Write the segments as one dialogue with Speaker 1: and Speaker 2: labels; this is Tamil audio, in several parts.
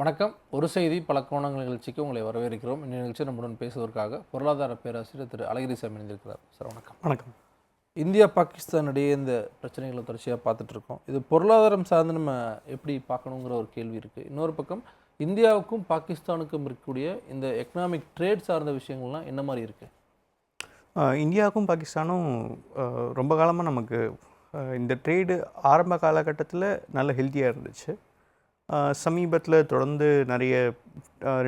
Speaker 1: வணக்கம். ஒரு செய்தி பல கோணங்கள் நிகழ்ச்சிக்கு உங்களை வரவேற்கிறோம். இந்த நிகழ்ச்சி நம்முடன் பேசுவதற்காக பொருளாதார பேராசிரியர் திரு அழகிரிசாமி இணைந்திருக்கிறார். சார் வணக்கம்.
Speaker 2: வணக்கம்.
Speaker 1: இந்தியா பாகிஸ்தான் இடையே இந்த பிரச்சனைகளை தொடர்ச்சியாக பார்த்துட்டு இருக்கோம். இது பொருளாதாரம் சார்ந்து நம்ம எப்படி பார்க்கணுங்கிற ஒரு கேள்வி இருக்குது இன்னொரு பக்கம் இந்தியாவுக்கும் பாகிஸ்தானுக்கும் இருக்கக்கூடிய இந்த எக்கனாமிக் ட்ரேட் சார்ந்த விஷயங்கள்லாம் என்ன மாதிரி இருக்குது
Speaker 2: இந்தியாவுக்கும் பாகிஸ்தானும் ரொம்ப காலமாக நமக்கு இந்த ட்ரேடு ஆரம்ப காலகட்டத்தில் நல்ல ஹெல்த்தியாக இருந்துச்சு. சமீபத்தில் தொடர்ந்து நிறைய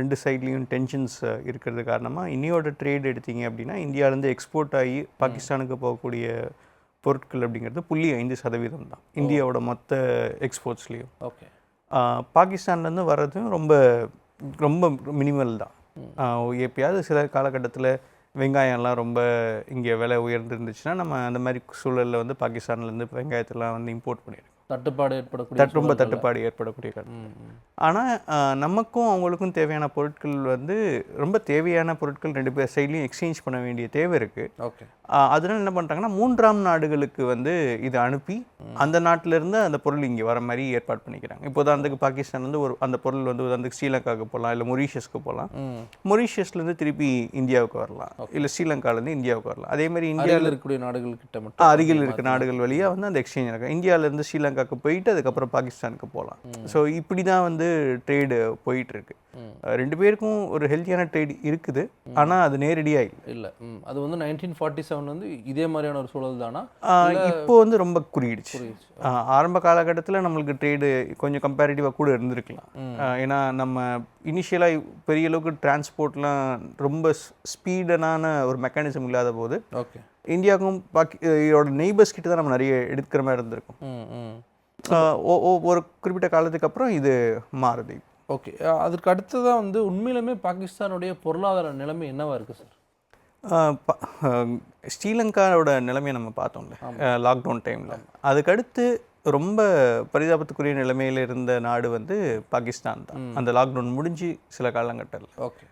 Speaker 2: ரெண்டு சைட்லேயும் டென்ஷன்ஸ் இருக்கிறது காரணமாக இன்னையோட ட்ரேட் எடுத்தீங்க அப்படின்னா இந்தியாவிலேருந்து எக்ஸ்போர்ட் ஆகி பாகிஸ்தானுக்கு போகக்கூடிய பொருட்கள் அப்படிங்கிறது புள்ளி ஐந்து சதவீதம் தான். இந்தியாவோட மொத்த எக்ஸ்போர்ட்ஸ்லேயும்
Speaker 1: ஓகே.
Speaker 2: பாகிஸ்தான்லேருந்து வர்றதும் ரொம்ப ரொம்ப மினிமல் தான். எப்பயாவது சில காலகட்டத்தில் வெங்காயம்லாம் ரொம்ப இங்கே விலை உயர்ந்துருந்துச்சுன்னா நம்ம அந்த மாதிரி சூழலில் வந்து பாகிஸ்தான்லேருந்து வெங்காயத்தெல்லாம் வந்து இம்போர்ட் பண்ணியிருக்கோம்
Speaker 1: தட்டுப்பாடு ஏற்படக்கூடிய
Speaker 2: ரொம்ப தட்டுப்பாடு ஏற்படக்கூடிய. ஆனால் நமக்கும் அவங்களுக்கும் தேவையான பொருட்கள் வந்து ரொம்ப தேவையான பொருட்கள் ரெண்டு பேர் சைட்லையும் எக்ஸ்சேஞ்ச் பண்ண வேண்டிய தேவை இருக்குது
Speaker 1: ஓகே.
Speaker 2: அதனால என்ன பண்ணுறாங்கன்னா மூன்றாம் நாடுகளுக்கு வந்து இதை அனுப்பி அந்த நாட்டுல இருந்து அந்த பொருள் இங்கே வர மாதிரி ஏற்பாடு பண்ணிக்கிறாங்க. இப்போ உதாரணத்துக்கு பாகிஸ்தான் வந்து ஒரு அந்த பொருள் வந்து உதாரணத்துக்கு ஸ்ரீலங்காவுக்கு போகலாம் இல்லை மொரீஷியஸ்க்கு போகலாம். மொரீஷியஸ்லேருந்து திருப்பி இந்தியாவுக்கு வரலாம் இல்லை ஸ்ரீலங்காலேருந்து இந்தியாவுக்கு வரலாம். அதே மாதிரி இந்தியாவில்
Speaker 1: இருக்கக்கூடிய நாடுகள் கிட்ட மட்டும்
Speaker 2: அருகில் இருக்க நாடுகள் வழியாக வந்து அந்த எக்ஸ்சேஞ்ச் நடக்கும். இந்தியாவிலேருந்து ஸ்ரீலங்காவுக்கு போயிட்டு அதுக்கப்புறம் பாகிஸ்தானுக்கு போகலாம். ஸோ இப்படி தான் வந்து ட்ரேடு போயிட்டு இருக்கு ரெண்டு பேருக்கும் ஒரு ஹெல்த்தியான ட்ரேட் இருக்குது. ஆனால் அது நேரடியாக இல்லை.
Speaker 1: இல்லை. அது வந்து நைன்டீன் ஃபார்ட்டி செவன் வந்து இதே மாதிரியான ஒரு சூழல் தானா?
Speaker 2: இப்போ வந்து ரொம்ப குறுகிடுச்சு. ஆஹ் ஆரம்ப காலகட்டத்தில் நம்மளுக்கு ட்ரேடு கொஞ்சம் கம்பேரிட்டிவாக கூட இருந்திருக்கலாம். ஏன்னா நம்ம இனிஷியலாக பெரிய அளவுக்கு டிரான்ஸ்போர்ட்லாம் ரொம்ப ஸ்பீடனான ஒரு மெக்கானிசம் இல்லாத போது
Speaker 1: ஓகே
Speaker 2: இந்தியாவுக்கும் பாக்கி இதோட நெய்பர்ஸ் கிட்ட தான் நம்ம நிறைய எடுக்கிற மாதிரி இருந்திருக்கும். ஒரு குறிப்பிட்ட காலத்துக்கு அப்புறம் இது மாறுது.
Speaker 1: ஓகே. அதுக்கு அடுத்ததான் வந்து உண்மையிலுமே பாகிஸ்தானுடைய பொருளாதார நிலைமை என்னவா இருக்கு சார்?
Speaker 2: ஸ்ரீலங்காவோட நிலைமையை நம்ம பார்த்தோம்ல. லாக்டவுன் டைமில் அதுக்கடுத்து ரொம்ப பரிதாபத்துக்குரிய நிலைமையில் இருந்த நாடு வந்து பாகிஸ்தான் தான். அந்த லாக்டவுன் முடிஞ்சு சில காலகட்டத்தில்
Speaker 1: ஓகே.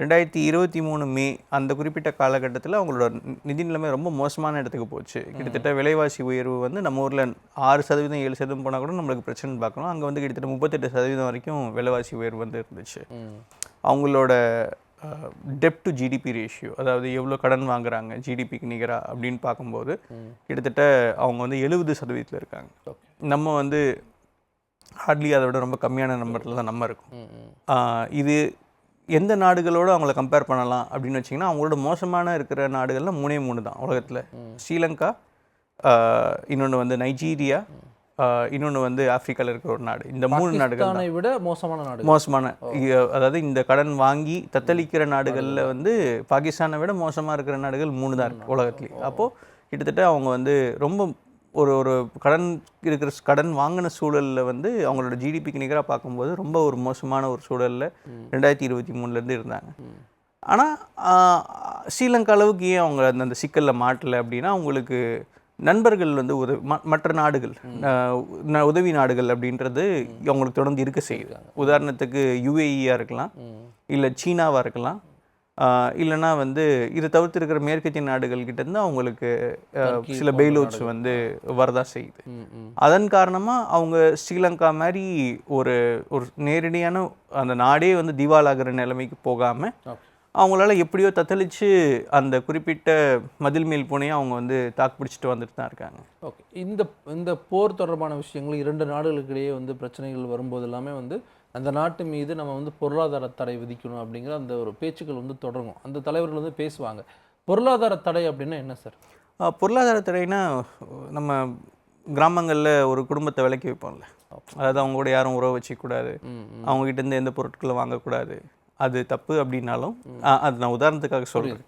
Speaker 2: ரெண்டாயிரத்தி இருபத்தி மூணு மே அந்த குறிப்பிட்ட காலகட்டத்தில் அவங்களோட நிதி நிலைமை ரொம்ப மோசமான இடத்துக்கு போச்சு. கிட்டத்தட்ட விலைவாசி உயர்வு வந்து நம்ம ஊரில் ஆறு சதவீதம் ஏழு சதவீதம் போனால் கூட நம்மளுக்கு பிரச்சனை பார்க்கணும் அங்கே வந்து கிட்டத்தட்ட முப்பத்தெட்டு சதவீதம் வரைக்கும் விலைவாசி உயர்வு வந்து இருந்துச்சு. அவங்களோட டெப் டு ஜிடிபி ரேஷியோ அதாவது எவ்வளோ கடன் வாங்குறாங்க ஜிடிபிக்கு நிகரா அப்படின்னு பார்க்கும்போது கிட்டத்தட்ட அவங்க வந்து எழுபது சதவீதத்தில் இருக்காங்க. நம்ம வந்து ஹார்ட்லி அதை விட ரொம்ப கம்மியான நம்பரில் தான் நம்ம இருக்கோம். இது எந்த நாடுகளோட அவங்கள கம்பேர் பண்ணலாம் அப்படின்னு வச்சிங்கன்னா அவங்களோட மோசமான இருக்கிற நாடுகள்ல மூணே மூணு தான் உலகத்தில். ஸ்ரீலங்கா இன்னொன்று வந்து நைஜீரியா இன்னொன்று வந்து ஆப்பிரிக்காவில் இருக்கிற ஒரு நாடு. இந்த மூணு நாடுகள்
Speaker 1: விட மோசமான நாடு
Speaker 2: மோசமான. அதாவது இந்த கடன் வாங்கி தத்தளிக்கிற நாடுகளில் வந்து பாகிஸ்தானை விட மோசமாக இருக்கிற நாடுகள் மூணு தான் இருக்கு உலகத்துலேயே அப்போது கிட்டத்தட்ட அவங்க வந்து ரொம்ப ஒரு ஒரு கடன் இருக்கிற கடன் வாங்கின சூழலில் வந்து அவங்களோட ஜிடிபிக்கு நிகராக பார்க்கும்போது ரொம்ப ஒரு மோசமான ஒரு சூழலில் ரெண்டாயிரத்தி இருபத்தி மூணுலேருந்து இருந்தாங்க. ஆனால் ஸ்ரீலங்கா அளவுக்கு ஏன் அவங்க அந்த அந்த சிக்கலில் மாட்டலை அப்படின்னா அவங்களுக்கு நண்பர்கள் வந்து உதவி மற்ற நாடுகள் உதவி நாடுகள் அப்படின்றது அவங்களுக்கு தொடர்ந்து இருக்க செய்யுது. உதாரணத்துக்கு யுஏஇயாக இருக்கலாம். இல்லை சீனாவாக இருக்கலாம். ஆஹ் இல்லைன்னா வந்து இதை தவிர்த்து இருக்கிற மேற்கத்திய நாடுகள் கிட்ட இருந்து அவங்களுக்கு சில பெயிலோட்ஸ் வந்து வரதா செய்யுது. அதன் காரணமாக அவங்க ஸ்ரீலங்கா மாதிரி ஒரு ஒரு நேரடியான அந்த நாடே வந்து திவாலாகிற நிலைமைக்கு போகாமல் அவங்களால எப்படியோ தத்தளிச்சு அந்த குறிப்பிட்ட மதில் மேல் பூனையை அவங்க வந்து தாக்கு பிடிச்சிட்டு வந்துட்டு தான் இருக்காங்க.
Speaker 1: ஓகே. இந்த இந்த போர் தொடர்பான விஷயங்கள் இரண்டு நாடுகளுக்கு இடையே வந்து பிரச்சனைகள் வரும்போது எல்லாமே வந்து அந்த நாட்டு மீது நம்ம வந்து பொருளாதார தடை விதிக்கணும் அப்படிங்கிற அந்த ஒரு பேச்சுக்கள் வந்து தொடங்கும். அந்த தலைவர்கள் வந்து பேசுவாங்க. பொருளாதார தடை அப்படின்னா என்ன சார்?
Speaker 2: பொருளாதார தடைனா நம்ம கிராமங்களில் ஒரு குடும்பத்தை விலைக்கு வைப்போம்ல. அதாவது அவங்க கூட யாரும் உறவு வச்சுக்கூடாது
Speaker 1: ம் ம்.
Speaker 2: அவங்க கிட்ட இருந்து எந்த பொருட்களும் வாங்கக்கூடாது. அது தப்பு அப்படின்னாலும் அது நான் உதாரணத்துக்காக சொல்கிறேன்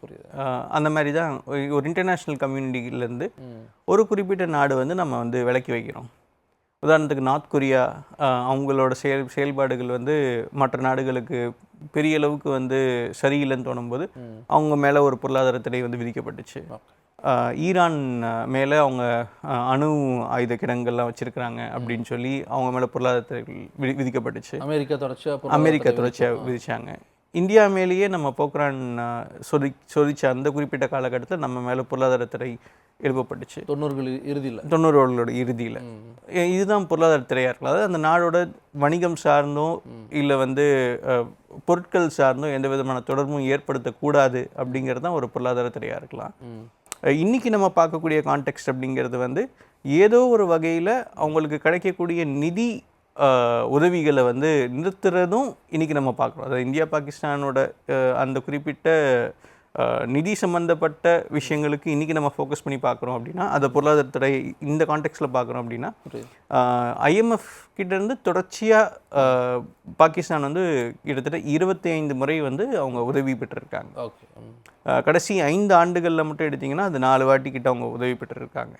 Speaker 2: அந்த மாதிரி தான் ஒரு- இன்டர்நேஷ்னல் கம்யூனிட்டிலேருந்து
Speaker 1: ம்.
Speaker 2: ஒரு குறிப்பிட்ட நாடு வந்து நம்ம வந்து விலக்கி வைக்கிறோம். உதாரணத்துக்கு நார்த் கொரியா அவங்களோட செயல் செயல்பாடுகள் வந்து மற்ற நாடுகளுக்கு பெரிய அளவுக்கு வந்து சரியில்லைன்னு தோணும்போது. அவங்க மேலே ஒரு பொருளாதார தடை வந்து விதிக்கப்பட்டுச்சு. ஈரான் மேலே அவங்க அணு ஆயுத கிடங்கள்லாம் வச்சுருக்கிறாங்க அப்படின்னு சொல்லி அவங்க மேலே பொருளாதார விதிக்கப்பட்டுச்சு.
Speaker 1: அமெரிக்கா தொடர்ச்சியாக
Speaker 2: அமெரிக்கா
Speaker 1: தடை
Speaker 2: தொடர்ச்சியாக விதிச்சாங்க. இந்தியா மேலேயே நம்ம போக்ரான் சொதி சொதிச்ச அந்த குறிப்பிட்ட காலகட்டத்தில் நம்ம மேலே பொருளாதார தடை எழுப்பப்பட்டுச்சு.
Speaker 1: தொண்ணூறுகள் இறுதியில்.
Speaker 2: தொண்ணூறுகளோட இறுதியில். இதுதான் பொருளாதார திரையாக இருக்கலாம். அதாவது அந்த நாடோட வணிகம் சார்ந்தோ இல்லை வந்து பொருட்கள் சார்ந்தோ எந்த விதமான தொடர்பும் ஏற்படுத்தக்கூடாது அப்படிங்கிறது தான் ஒரு பொருளாதார திரையாக இருக்கலாம். அஹ், இன்னைக்கு நம்ம பார்க்கக்கூடிய கான்டெக்ட் அப்படிங்கிறது வந்து ஏதோ ஒரு வகையில் அவங்களுக்கு கிடைக்கக்கூடிய நிதி உதவிகளை வந்து நிறுத்துறதும் இன்னைக்கு நம்ம பார்க்குறோம். அதாவது இந்தியா பாகிஸ்தானோட அந்த குறிப்பிட்ட நிதி சம்பந்தப்பட்ட விஷயங்களுக்கு இன்றைக்கி நம்ம ஃபோக்கஸ் பண்ணி பார்க்குறோம் அப்படின்னா அதை பொருளாதார தடை இந்த கான்டெக்ட்ல பார்க்குறோம் அப்படின்னா ஐஎம்எஃப் கிட்டேருந்து தொடர்ச்சியாக பாகிஸ்தான் வந்து கிட்டத்தட்ட இருபத்தி ஐந்து முறை வந்து அவங்க உதவி பெற்றிருக்காங்க.
Speaker 1: ஓகே.
Speaker 2: கடைசி ஐந்து ஆண்டுகளில் மட்டும் எடுத்திங்கன்னா அது நாலு வாட்டி கிட்ட அவங்க உதவி பெற்றிருக்காங்க.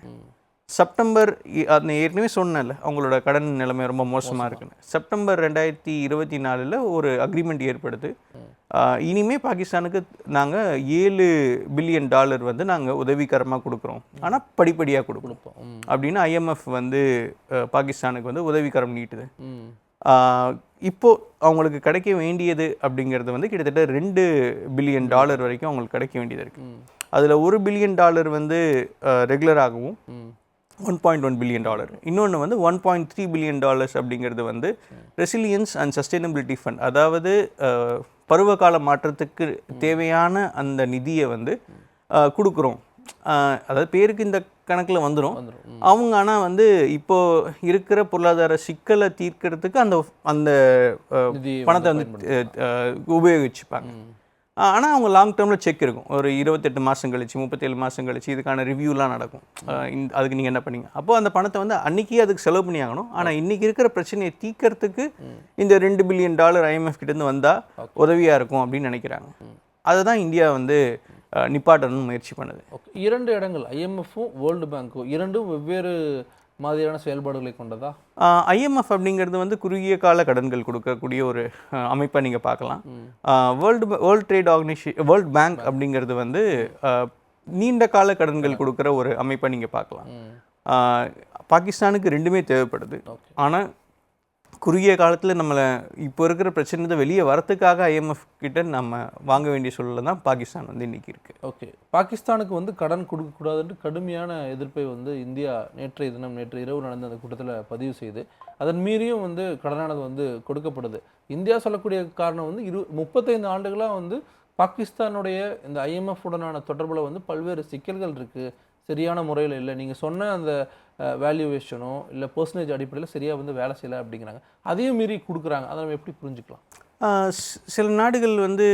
Speaker 2: செப்டம்பர் அந்த ஏற்கனவே சொன்னேன்ல அவங்களோட கடன் நிலைமை ரொம்ப மோசமாக இருக்குன்னு. செப்டம்பர் ரெண்டாயிரத்தி இருபத்தி நாலில் ஒரு அக்ரிமெண்ட் ஏற்படுது. இனிமே பாகிஸ்தானுக்கு நாங்கள் ஏழு பில்லியன் டாலர் வந்து நாங்கள் உதவிகரமாக கொடுக்குறோம். ஆனால் படிப்படியாக கொடுக்கணும் அப்படின்னு ஐஎம்எஃப் வந்து பாகிஸ்தானுக்கு வந்து உதவிக்கரம் நீட்டுது.
Speaker 1: ம்.
Speaker 2: ஆஹ் இப்போ அவங்களுக்கு கிடைக்க வேண்டியது அப்படிங்கிறது வந்து கிட்டத்தட்ட ரெண்டு பில்லியன் டாலர் வரைக்கும் அவங்களுக்கு கிடைக்க வேண்டியது இருக்குது அதில் ஒரு பில்லியன் டாலர் வந்து ரெகுலராகவும் one point one billion dollar இன்னொன்று வந்து one point three billion dollars அப்படிங்கிறது வந்து ரெசிலியன்ஸ் அண்ட் சஸ்டைனபிலிட்டி ஃபண்ட் அதாவது பருவகால மாற்றத்துக்கு தேவையான அந்த நிதியை வந்து கொடுக்குறோம். அதாவது பேருக்கு இந்த கணக்கில் வந்துடும் அவங்க ஆனால் வந்து இப்போ இருக்கிற பொருளாதார சிக்கலை தீர்க்கறதுக்கு அந்த அந்த பணத்தை வந்து உபயோகிச்சுப்பாங்க. ஆனால் அவங்க லாங் டேர்மில் செக் இருக்கும். ஒரு இருபத்தெட்டு மாதம் கழிச்சு முப்பத்தேழு மாதம் கழிச்சு இதுக்கான ரிவ்யூலாம் நடக்கும். இந்த அதுக்கு நீங்கள் என்ன பண்ணீங்க? அப்போ அந்த பணத்தை வந்து அன்னைக்கே அதுக்கு செலவு பண்ணி ஆகணும். ஆனால் இன்னைக்கு இருக்கிற பிரச்சனையை தீர்க்கறதுக்கு இந்த ரெண்டு பில்லியன் டாலர் ஐஎம்எஃப் கிட்டேருந்து வந்தால் உதவியாக இருக்கும் அப்படின்னு நினைக்கிறாங்க. அதை தான் இந்தியா வந்து நிப்பாட்டணும்னு முயற்சி பண்ணுது.
Speaker 1: இரண்டு இடங்கள் ஐஎம்எஃப்பும் வேர்ல்டு பேங்க்கும் இரண்டும் வெவ்வேறு மாதிரியான செயல்பாடுகளை கொண்டதா?
Speaker 2: ஐஎம்எஃப் அப்படிங்கிறது வந்து குறுகிய கால கடன்கள் கொடுக்கக்கூடிய ஒரு அமைப்பை நீங்கள் பார்க்கலாம். World world trade organisation world bank அப்படிங்கிறது வந்து நீண்ட கால கடன்கள் கொடுக்குற ஒரு அமைப்பை நீங்கள் பார்க்கலாம். பாகிஸ்தானுக்கு ரெண்டுமே தேவைப்படுது. ஆனால் குறுகிய காலத்தில் நம்மளை இப்போ இருக்கிற பிரச்சனை வெளியே வரத்துக்காக ஐஎம்எஃப் கிட்ட நம்ம வாங்க வேண்டிய சூழல்ல தான் பாகிஸ்தான் வந்து இன்னைக்கு இருக்குது
Speaker 1: ஓகே. பாகிஸ்தானுக்கு வந்து கடன் கொடுக்கக்கூடாதுன்ட்டு கடுமையான எதிர்ப்பை வந்து இந்தியா நேற்றைய தினம் நேற்று இரவு நடந்த அந்த கூட்டத்தில் பதிவு செய்து அதன் மீறியும் வந்து கடனானது வந்து கொடுக்கப்படுது. இந்தியா சொல்லக்கூடிய காரணம் வந்து இரு முப்பத்தைந்து ஆண்டுகளாக வந்து பாகிஸ்தானுடைய இந்த ஐஎம்எஃப் உடனான தொடர்பில் வந்து பல்வேறு சிக்கல்கள் இருக்குது சரியான முறையில் இல்லை. நீங்கள் சொன்ன அந்த வேல்யூவேஷனோ இல்லை பர்சன்டேஜ் அடிப்படையில் சரியாக வந்து வேலை செய்யலை அப்படிங்கிறாங்க. அதையும் மீறி கொடுக்குறாங்க. அதை நம்ம எப்படி புரிஞ்சுக்கலாம்?
Speaker 2: சில நாடுகள் வந்து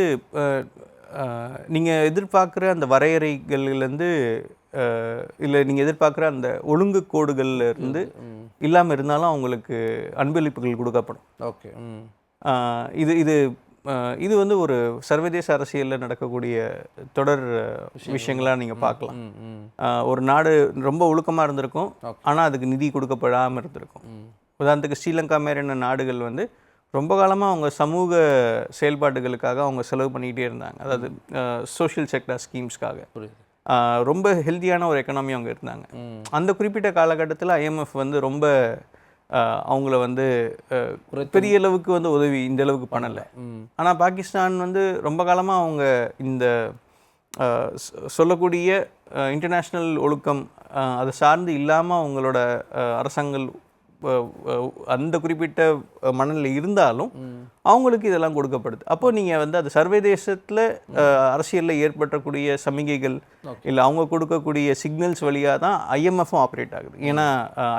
Speaker 2: நீங்கள் எதிர்பார்க்குற அந்த வரையறைகள்லேருந்து இல்லை நீங்கள் எதிர்பார்க்குற அந்த ஒழுங்கு கோடுகள்ல இருந்து இல்லாமல் இருந்தாலும் அவங்களுக்கு அன்பளிப்புகள் கொடுக்கப்படும்.
Speaker 1: ஓகே
Speaker 2: இது இது இது வந்து ஒரு சர்வதேச அரசியலில் நடக்கக்கூடிய தொடர் விஷயங்களாக நீங்கள் பார்க்கலாம். ஒரு நாடு ரொம்ப ஒழுக்கமாக இருந்திருக்கும். ஆனால் அதுக்கு நிதி கொடுக்கப்படாமல் இருந்திருக்கும். உதாரணத்துக்கு ஸ்ரீலங்கா மாதிரியான நாடுகள் வந்து ரொம்ப காலமாக அவங்க சமூக செயல்பாடுகளுக்காக அவங்க செலவு பண்ணிக்கிட்டே இருந்தாங்க. அதாவது சோஷியல் செக்டர் ஸ்கீம்ஸ்க்காக ரொம்ப ஹெல்த்தியான ஒரு எக்கனாமி அவங்க இருந்தாங்க. அந்த குறிப்பிட்ட காலகட்டத்தில் ஐஎம்எஃப் வந்து ரொம்ப அவங்கள வந்து பெரிய அளவுக்கு வந்து உதவி இந்த அளவுக்கு பண்ணலை. ஆனால் பாகிஸ்தான் வந்து ரொம்ப காலமாக அவங்க இந்த சொல்லக்கூடிய இன்டர்நேஷ்னல் ஒழுக்கம் அதை சார்ந்து இல்லாமல் அவங்களோட அரசாங்கங்கள் அந்த குறிப்பிட்ட மனநிலை இருந்தாலும் அவங்களுக்கு இதெல்லாம் கொடுக்கப்படுது. அப்போ நீங்கள் வந்து அது சர்வதேசத்தில் அரசியலில் ஏற்பட்டக்கூடிய சமிகைகள். இல்லை அவங்க கொடுக்கக்கூடிய சிக்னல்ஸ் வழியாக தான் ஐஎம்எஃப்பும் ஆப்ரேட் ஆகுது. ஏன்னா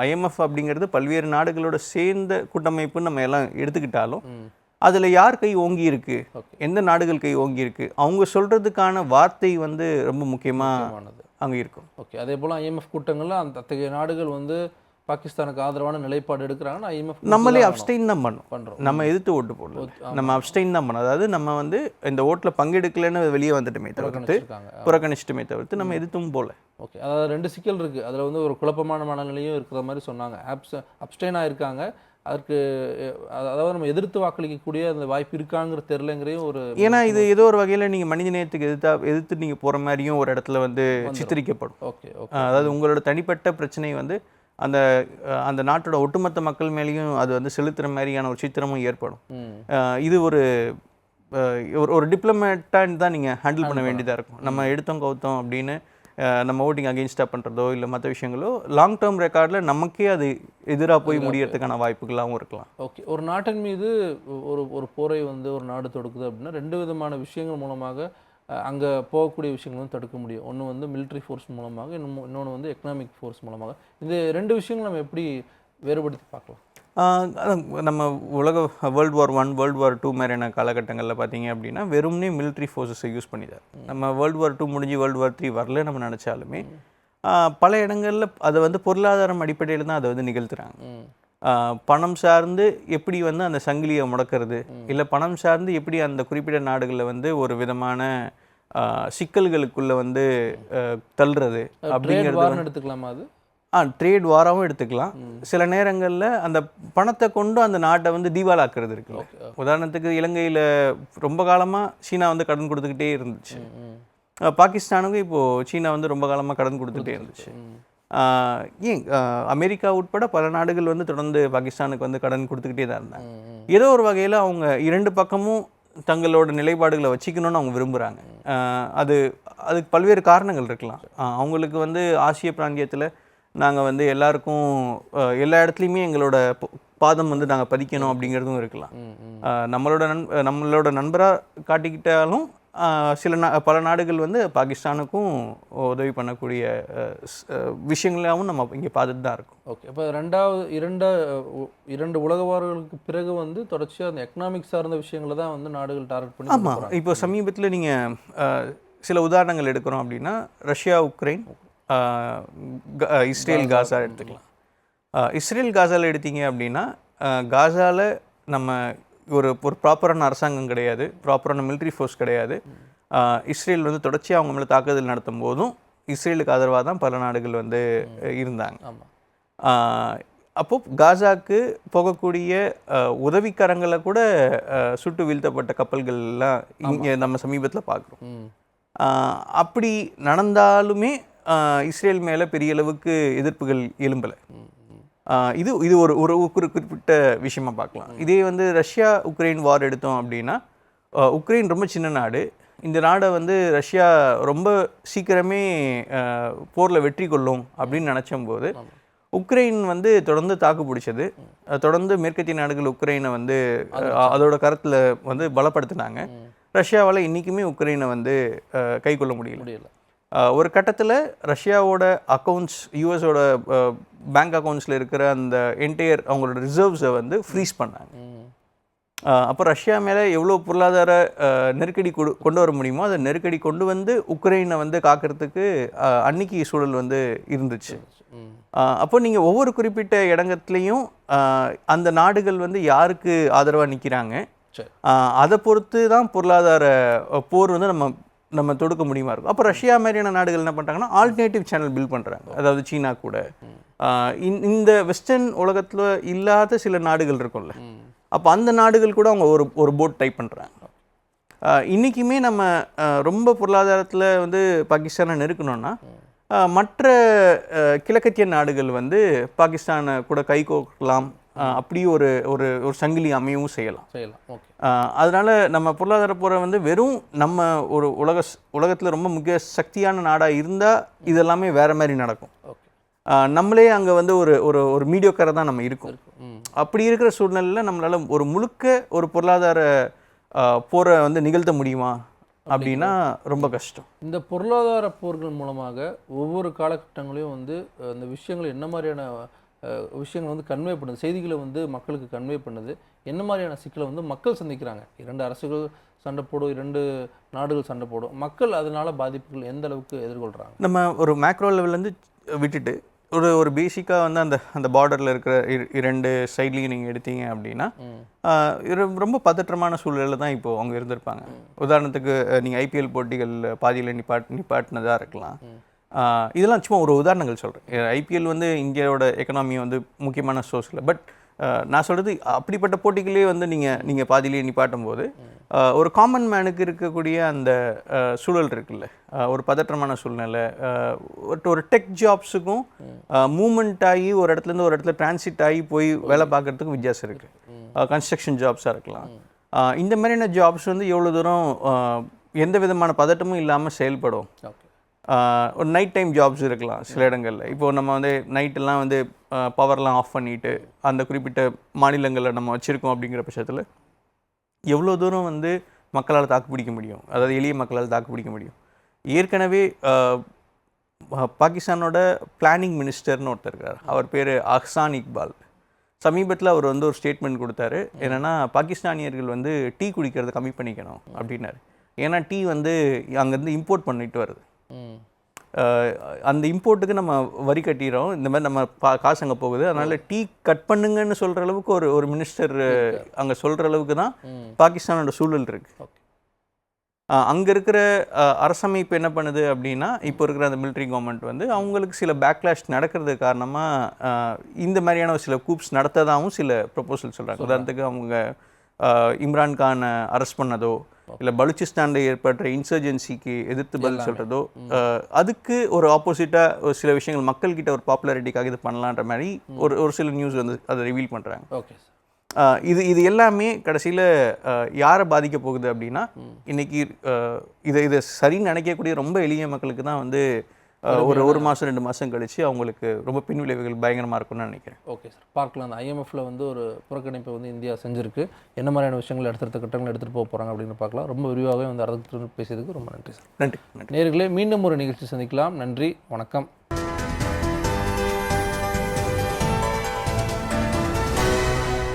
Speaker 2: ஐஎம்எஃப் அப்படிங்கிறது பல்வேறு நாடுகளோட சேர்ந்த கூட்டமைப்புன்னு நம்ம எல்லாம் எடுத்துக்கிட்டாலும் அதில் யார் கை ஓங்கி இருக்கு. எந்த நாடுகள் கை ஓங்கி இருக்கு? அவங்க சொல்றதுக்கான வார்த்தை வந்து ரொம்ப
Speaker 1: முக்கியமானது.
Speaker 2: அங்கே இருக்கும்.
Speaker 1: ஓகே. அதே போல் ஐஎம்எஃப் கூட்டங்கள்ல அந்த அத்தகைய நாடுகள் வந்து பாகிஸ்தானுக்கு ஆதரவான நிலைப்பாடு எடுக்கிறாங்கன்னா ஐஎம்எஃப்
Speaker 2: நம்மளே அப்ஸ்டைன் தான் பண்ணோம்
Speaker 1: பண்றோம்.
Speaker 2: நம்ம எதிர்த்து ஓட்டு போடல. நம்ம அப்ஸ்டைன் தான் பண்ணோம். அதாவது நம்ம வந்து இந்த ஓட்டில் பங்கெடுக்கலைன்னு வெளியே வந்துட்டுமே தவிர்த்து புறக்கணிச்சிட்டுமே தவிர்த்து நம்ம எதிர்த்தும் போல.
Speaker 1: ஓகே. அதாவது ரெண்டு சிக்கல் இருக்கு. அதுல வந்து ஒரு குழப்பமான மனநிலையும் இருக்கிற மாதிரி சொன்னாங்க. ஆப்ஸ் அப்ஸ்டைனாக இருக்காங்க அதற்கு அதாவது நம்ம எதிர்த்து வாக்களிக்கக்கூடிய அந்த வாய்ப்பு இருக்காங்கிற தெரிலங்கிறையும் ஒரு
Speaker 2: ஏன்னா இது ஏதோ ஒரு வகையில் நீங்கள் மனித நேயத்துக்கு எதிர்த்தா எதிர்த்து நீங்கள் போகிற மாதிரியும் ஒரு இடத்துல வந்து சித்தரிக்கப்படும்.
Speaker 1: ஓகே
Speaker 2: அதாவது உங்களோட தனிப்பட்ட பிரச்சனை வந்து அந்த அந்த நாட்டோட ஒட்டுமொத்த மக்கள் மேலேயும் அது வந்து செலுத்துகிற மாதிரியான ஒரு சித்திரமும் ஏற்படும். இது ஒரு ஒரு ஒரு டிப்ளமேட்டான்னு தான் நீங்கள் ஹேண்டில் பண்ண வேண்டியதாக இருக்கும். நம்ம எடுத்தோம் கவுத்தோம் அப்படின்னு நம்ம ஓட்டிங் அகெயின்ஸ்டாக பண்ணுறதோ இல்லை மற்ற விஷயங்களோ லாங் டேர்ம் ரெக்கார்டில் நமக்கே அது எதிராக போய் முடியறதுக்கான வாய்ப்புகளாகவும் இருக்கலாம்.
Speaker 1: ஓகே. ஒரு நாட்டின் மீது ஒரு ஒரு போரை வந்து ஒரு நாடு தொடுக்குது அப்படின்னா ரெண்டு விதமான விஷயங்கள் மூலமாக அங்கே போகக்கூடிய விஷயங்கள் வந்து தடுக்க முடியும். ஒன்று வந்து military ஃபோர்ஸ் மூலமாக இன்னும் இன்னொன்று வந்து எக்கனாமிக் ஃபோர்ஸ் மூலமாக. இந்த ரெண்டு விஷயங்கள் நம்ம எப்படி வேறுபடுத்தி பார்க்கலாம்?
Speaker 2: நம்ம உலக world war one world war two மாதிரியான காலகட்டங்களில் பார்த்தீங்க அப்படின்னா வெறும்னே military ஃபோர்ஸஸை யூஸ் பண்ணிட்டார். நம்ம வேர்ல்டு வார் டூ முடிஞ்சு வேர்ல்டு வார் த்ரீ வரல நம்ம நினச்சாலுமே பல இடங்களில் அதை வந்து பொருளாதாரம் அடிப்படையில் தான் அதை வந்து நிகழ்த்துறாங்க. பணம் சார்ந்து எப்படி வந்து அந்த சங்கிலியை முடக்கிறது? இல்லை பணம் சார்ந்து எப்படி அந்த குறிப்பிட்ட நாடுகளில் வந்து ஒரு விதமான சிக்கல்களுக்குள்ள வந்து தள்ளுறது அப்படிங்கிறது
Speaker 1: எடுத்துக்கலாமா அது?
Speaker 2: ஆ ட்ரேட் வாராவும் எடுத்துக்கலாம். சில நேரங்களில் அந்த பணத்தை கொண்டு அந்த நாட்டை வந்து தீவாலாக்குறது இருக்குல்ல. உதாரணத்துக்கு இலங்கையில் ரொம்ப காலமாக சீனா வந்து கடன் கொடுத்துக்கிட்டே இருந்துச்சு. பாகிஸ்தானுக்கும் இப்போது சீனா வந்து ரொம்ப காலமாக கடன் கொடுத்துட்டே இருந்துச்சு. ஏன் அமெரிக்கா உட்பட பல நாடுகள் வந்து தொடர்ந்து பாகிஸ்தானுக்கு வந்து கடன் கொடுத்துக்கிட்டே தான் இருந்தாங்க. ஏதோ ஒரு வகையில் அவங்க இரண்டு பக்கமும் தங்களோட நிலைப்பாடுகளை வச்சுக்கணும்னு அவங்க விரும்புகிறாங்க அது அதுக்கு பல்வேறு காரணங்கள் இருக்கலாம். அவங்களுக்கு வந்து ஆசிய பிராந்தியத்தில் நாங்கள் வந்து எல்லாருக்கும் எல்லா இடத்துலையுமே எங்களோட பாதம் வந்து நாங்கள் பதிக்கணும் அப்படிங்கிறதும் இருக்கலாம். நம்மளோட நண் நம்மளோட நண்பராக காட்டிக்கிட்டாலும் சில நா பல நாடுகள் வந்து பாகிஸ்தானுக்கும் உதவி பண்ணக்கூடிய விஷயங்களாவும் நம்ம இங்கே பார்த்துட்டு தான் இருக்கோம்
Speaker 1: ஓகே அப்போ ரெண்டாவது இரண்ட இரண்டு உலக வாரங்களுக்கு பிறகு வந்து தொடர்ச்சியாக அந்த எக்கனாமிக் சார்ந்த விஷயங்களை தான் வந்து நாடுகள் டார்கெட் பண்ணி
Speaker 2: ஆமாம். இப்போ சமீபத்தில் நீங்கள் சில உதாரணங்கள் எடுக்கிறோம் அப்படின்னா ரஷ்யா உக்ரைன் இஸ்ரேல் காசா எடுத்துக்கலாம் இஸ்ரேல் காசாவில் எடுத்தீங்க அப்படின்னா காசாவில் நம்ம ஒரு ஒரு ப்ராப்பரான அரசாங்கம் கிடையாது. ப்ராப்பரான military ஃபோர்ஸ் கிடையாது. இஸ்ரேல் வந்து தொடர்ச்சியாக அவங்க மேலே தாக்குதல் நடத்தும் போதும் இஸ்ரேலுக்கு ஆதரவாக தான் பல நாடுகள் வந்து இருந்தாங்க.
Speaker 1: ஆமா.
Speaker 2: ஆஹ் அப்போ காசாக்கு போகக்கூடிய உதவிக்கரங்களை கூட சுட்டு வீழ்த்தப்பட்ட கப்பல்கள்லாம் இங்கே நம்ம சமீபத்தில் பார்க்குறோம். அப்படி நடந்தாலுமே இஸ்ரேல் மேலே பெரிய அளவுக்கு எதிர்ப்புகள் எழும்பலை. இது இது ஒரு ஒரு குறி- குறிப்பிட்ட விஷயமா பார்க்கலாம். இதே வந்து ரஷ்யா உக்ரைன் வார் எடுத்தோம் அப்படின்னா உக்ரைன் ரொம்ப சின்ன நாடு. இந்த நாடை வந்து ரஷ்யா ரொம்ப சீக்கிரமே போரில் வெற்றி கொள்ளும் அப்படின்னு நினச்சம்போது உக்ரைன் வந்து தொடர்ந்து தாக்கு பிடிச்சது. தொடர்ந்து மேற்கத்திய நாடுகள் உக்ரைனை வந்து அதோட கரத்தில் வந்து பலப்படுத்தினாங்க. ரஷ்யாவால் இன்றைக்குமே உக்ரைனை வந்து கை கொள்ள முடியல. ஒரு கட்டத்தில் ரஷ்யாவோட அக்கௌண்ட்ஸ் யூஎஸோட பேங்க் அக்கௌண்ட்ஸில் இருக்கிற அந்த என்டையர் அவங்களோட ரிசர்வ்ஸை வந்து ஃப்ரீஸ் பண்ணாங்க. அப்போ ரஷ்யா மேலே எவ்வளோ பொருளாதார நெருக்கடி கொடு கொண்டு வர முடியுமோ அதை நெருக்கடி கொண்டு வந்து உக்ரைனை வந்து காக்கிறதுக்கு அன்னைக்கு சூழல் வந்து இருந்துச்சு. அப்போ நீங்கள் ஒவ்வொரு குறிப்பிட்ட இடங்கத்துலேயும் அந்த நாடுகள் வந்து யாருக்கு ஆதரவாக நிற்கிறாங்க அதை பொறுத்து தான் பொருளாதார போர் வந்து நம்ம நம்ம தொடுக்க முடியுமா இருக்கும். அப்போ ரஷ்யா மாதிரியான நாடுகள் என்ன பண்ணுறாங்கன்னா ஆல்டர்னேட்டிவ் சேனல் பில்ட் பண்ணுறாங்க அதாவது சீனா கூட. இந்த- வெஸ்டர்ன் உலகத்தில் இல்லாத சில நாடுகள் இருக்கும்ல. அப்போ அந்த நாடுகள் கூட அவங்க ஒரு ஒரு போட் டைப் பண்ணுறாங்க இன்றைக்குமே நம்ம ரொம்ப பொருளாதாரத்தில் வந்து பாகிஸ்தானை நெருக்கணும்னா மற்ற கிழக்கத்திய நாடுகள் வந்து பாகிஸ்தானை கூட கை கோக்கலாம் அப்படி ஒரு ஒரு ஒரு சங்கிலி அமையவும் செய்யலாம்.
Speaker 1: செய்யலாம். ஓகே.
Speaker 2: அதனால நம்ம பொருளாதார போரை வந்து வெறும் நம்ம ஒரு உலக உலகத்தில் ரொம்ப முக்கிய சக்தியான நாடாக இருந்தால் இதெல்லாமே வேற மாதிரி நடக்கும். நம்மளே அங்கே வந்து ஒரு ஒரு ஒரு மீடியோக்கரை தான் நம்ம இருக்கோம். அப்படி இருக்கிற சூழ்நிலையில் நம்மளால ஒரு முழுக்க ஒரு பொருளாதார போரை வந்து நிகழ்த்த முடியுமா? அப்படின்னா ரொம்ப கஷ்டம்.
Speaker 1: இந்த பொருளாதார போர்கள் மூலமாக ஒவ்வொரு காலகட்டங்களையும் வந்து இந்த விஷயங்கள் என்ன மாதிரியான விஷயங்கள் வந்து கன்வே பண்ணுது. செய்திகளை வந்து மக்களுக்கு கன்வே பண்ணுது. என்ன மாதிரியான சிக்கலை வந்து மக்கள் சந்திக்கிறாங்க? இரண்டு அரசுகள் சண்டை போடும் இரண்டு நாடுகள் சண்டை போடும். மக்கள் அதனால பாதிப்புகள் எந்த அளவுக்கு எதிர்கொள்றாங்க?
Speaker 2: நம்ம ஒரு மேக்ரோ லெவல்லேருந்து விட்டுட்டு ஒரு ஒரு பேசிக்காக வந்து அந்த அந்த பார்டரில் இருக்கிற இர- இரண்டு சைட்லையும் நீங்கள் எடுத்தீங்க அப்படின்னா ரொம்ப பதற்றமான சூழலில் தான் இப்போது அவங்க இருந்திருப்பாங்க. உதாரணத்துக்கு நீங்கள் ஐபிஎல் போட்டிகள் பாதியில் நிப்பாட் நிப்பாட்டினதாக இருக்கலாம். இதெல்லாம் சும்மா ஒரு உதாரணங்கள் சொல்கிறேன் ஐபிஎல் வந்து இந்தியாவோட எக்கனாமி வந்து முக்கியமான சோர்ஸில் பட் நான் சொல்கிறது அப்படிப்பட்ட போட்டிகளே வந்து நீங்கள் நீங்கள் பாதியிலேயே நிப்பாட்டும் போது ஒரு காமன் மேனுக்கு இருக்கக்கூடிய அந்த சூழல் இருக்குல்ல. ஒரு பதற்றமான சூழ்நிலை ஒரு- டெக் ஜாப்ஸுக்கும் மூமெண்ட் ஆகி ஒரு இடத்துலேருந்து ஒரு இடத்துல டிரான்சிட் ஆகி போய் வேலை பார்க்கறதுக்கும் வித்தியாசம் இருக்குது கன்ஸ்ட்ரக்ஷன் ஜாப்ஸாக இருக்கலாம். இந்த மாதிரியான ஜாப்ஸ் வந்து எவ்வளோ தூரம் எந்த விதமான பதட்டமும் இல்லாமல் செயல்படும்.
Speaker 1: ஓகே
Speaker 2: ஒரு நைட் டைம் ஜாப்ஸ் இருக்கலாம் சில இடங்களில். இப்போது நம்ம வந்து நைட்டெல்லாம் வந்து பவர்லாம் ஆஃப் பண்ணிட்டு அந்த குறிப்பிட்ட மாநிலங்களில் நம்ம வச்சுருக்கோம் அப்படிங்கிற பட்சத்தில் எவ்வளோ தூரம் வந்து மக்களால் தாக்கு பிடிக்க முடியும்? அதாவது எளிய மக்களால் தாக்கு பிடிக்க முடியும்? ஏற்கனவே பாகிஸ்தானோட பிளானிங் மினிஸ்டர்னு ஒருத்தர் இருக்கார். அவர் பேர் அஹ்சான் இக்பால் சமீபத்தில் அவர் வந்து ஒரு ஸ்டேட்மெண்ட் கொடுத்தாரு. என்னென்னா பாகிஸ்தானியர்கள் வந்து டீ குடிக்கிறத கம்மி பண்ணிக்கணும் அப்படின்னாரு. ஏன்னா டீ வந்து அங்கேருந்து இம்போர்ட் பண்ணிட்டு வருது. அந்த இம்போர்ட்டுக்கு நம்ம வரி கட்டிடுறோம். இந்த மாதிரி நம்ம பா- காசு அங்கே போகுது. அதனால டீ கட் பண்ணுங்கன்னு சொல்கிற அளவுக்கு ஒரு ஒரு மினிஸ்டர் அங்கே சொல்கிற அளவுக்கு தான் பாகிஸ்தானோட சூழல் இருக்கு.
Speaker 1: ஓகே
Speaker 2: அங்கே இருக்கிற அரசமைப்பு என்ன பண்ணுது அப்படின்னா இப்போ இருக்கிற அந்த military கவர்மெண்ட் வந்து அவங்களுக்கு சில பேக்லாஷ் நடக்கிறது காரணமாக இந்த மாதிரியான சில கூப்ஸ் நடத்ததாகவும் சில ப்ரொபோசல் சொல்கிறாங்க உதாரணத்துக்கு அவங்க இம்ரான் கானை அரெஸ்ட் பண்ணதோ இல்லை பலுச்சிஸ்தானில் ஏற்பட்ட இன்சர்ஜென்சிக்கு எதிர்த்து பதில் சொல்கிறதோ அதுக்கு ஒரு ஆப்போசிட்டாக ஒரு சில விஷயங்கள் மக்கள்கிட்ட ஒரு பாப்புலாரிட்டிக்காக இது பண்ணலான்ற மாதிரி ஒரு ஒரு சில நியூஸ் வந்து அதை ரிவீல் பண்ணுறாங்க
Speaker 1: ஓகே
Speaker 2: இது இது எல்லாமே கடைசியில் யாரை பாதிக்க போகுது அப்படின்னா இன்னைக்கு இதை இதை சரின்னு நினைக்கக்கூடிய ரொம்ப எளிய மக்களுக்கு தான் வந்து ஒரு ஒரு மாதம் ரெண்டு மாதம் கழிச்சு அவங்களுக்கு ரொம்ப பின்விளைவுகள் பயங்கரமாக இருக்கும்னு நினைக்கிறேன்.
Speaker 1: ஓகே சார் பார்க்கலாம். அந்த ஐஎம்எஃப்ல வந்து ஒரு புறக்கணிப்பை வந்து இந்தியா செஞ்சிருக்கு. என்ன மாதிரியான விஷயங்கள் அடுத்தடுத்த கட்டங்கள் எடுத்துகிட்டு போக போகிறாங்க அப்படின்னு பார்க்கலாம். ரொம்ப விரிவாகவே வந்து அரசு பேசியதுக்கு ரொம்ப நன்றி சார்.
Speaker 2: நன்றி நன்றி.
Speaker 1: நேர்களே மீண்டும் ஒரு நிகழ்ச்சி சந்திக்கலாம். நன்றி வணக்கம்.